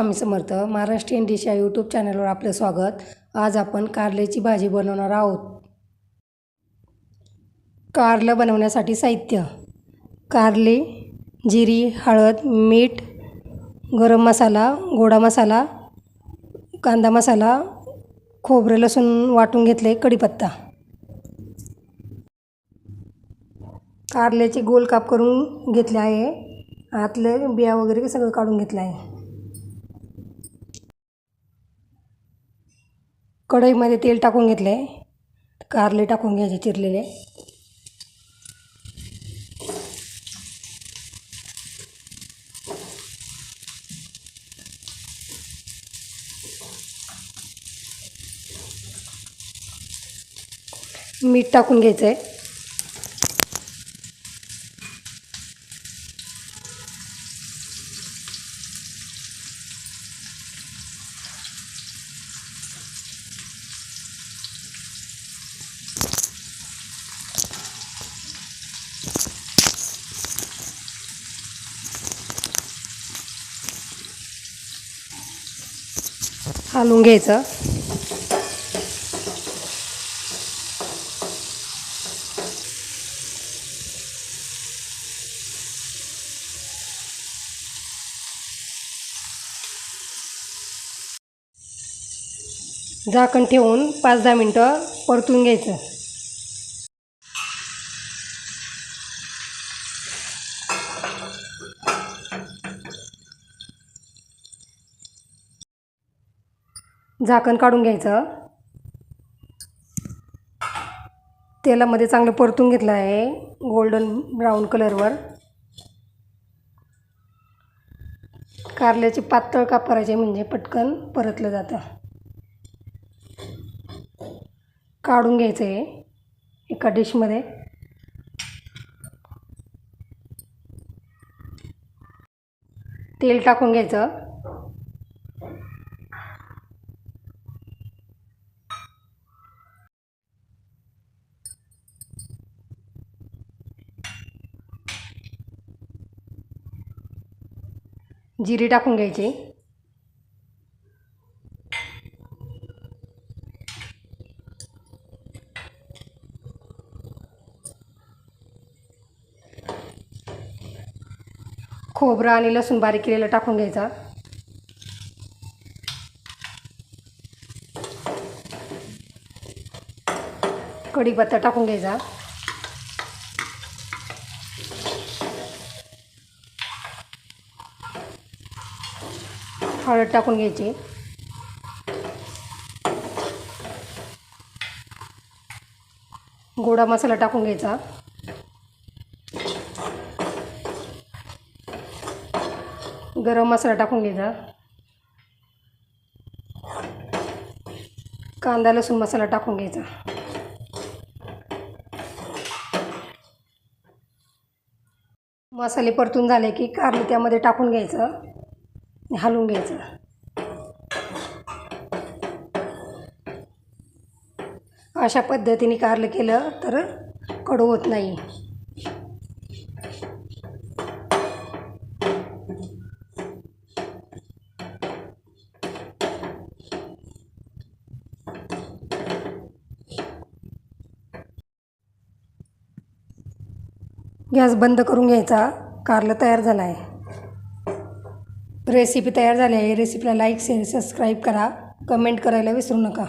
स्वामी Samarth Maharashtrian dish या YouTube चॅनलवर आपलं स्वागत. आज आपण कारल्याची भाजी बनवणार आहोत. कारलं बनवण्यासाठी साहित्य. कारले जिरी हळद मीठ गरम मसाला गोडा मसाला कांदा मसाला खोबरं लसूण वाटून घेतले कढीपत्ता. कारल्याचे गोल काप करून घेतले आहे. आतले बिया वगैरे सगळं काढून घेतलं आहे. कढईमध्ये तेल टाकून घेतले. कारले टाकून घ्यायचे चिरलेले. मीठ टाकून घ्यायचं आहे हालून घ्यायचं. झाकण ठेवून पाच दहा मिनटं परतून घ्यायचं. झाकण काढून घ्यायचं. तेलामध्ये चांगलं परतून घेतलं आहे. गोल्डन ब्राऊन कलरवर कारल्याचे पातळ काप करायचे म्हणजे पटकन परतलं जातं. काढून घ्यायचं आहे एका डिशमध्ये तेल टाकून घ्यायचं. जिरे टाकून घ्यायचे. खोबरं आणि लसूण बारीक केलेलं टाकून घ्यायचा. कढीपत्ता टाकून घ्यायचा. हळद टाकून घ्यायची. गोडा मसाला टाकून घ्यायचा. गरम मसाला टाकून घ्यायचा. कांदा लसूण मसाला टाकून घ्यायचा. मसाले परतून झाले की कारली त्यामध्ये टाकून घ्यायचं. हलवून घ्यायचं. अशा पद्धतीने कारलं केलं तर कडू होत नाही. गॅस बंद करून घ्यायचा. कारलं तयार झाला आहे. रेसिपी तयार झाली आहे. रेसिपीला लाईक शेअर सबस्क्राईब करा. कमेंट करायला विसरू नका.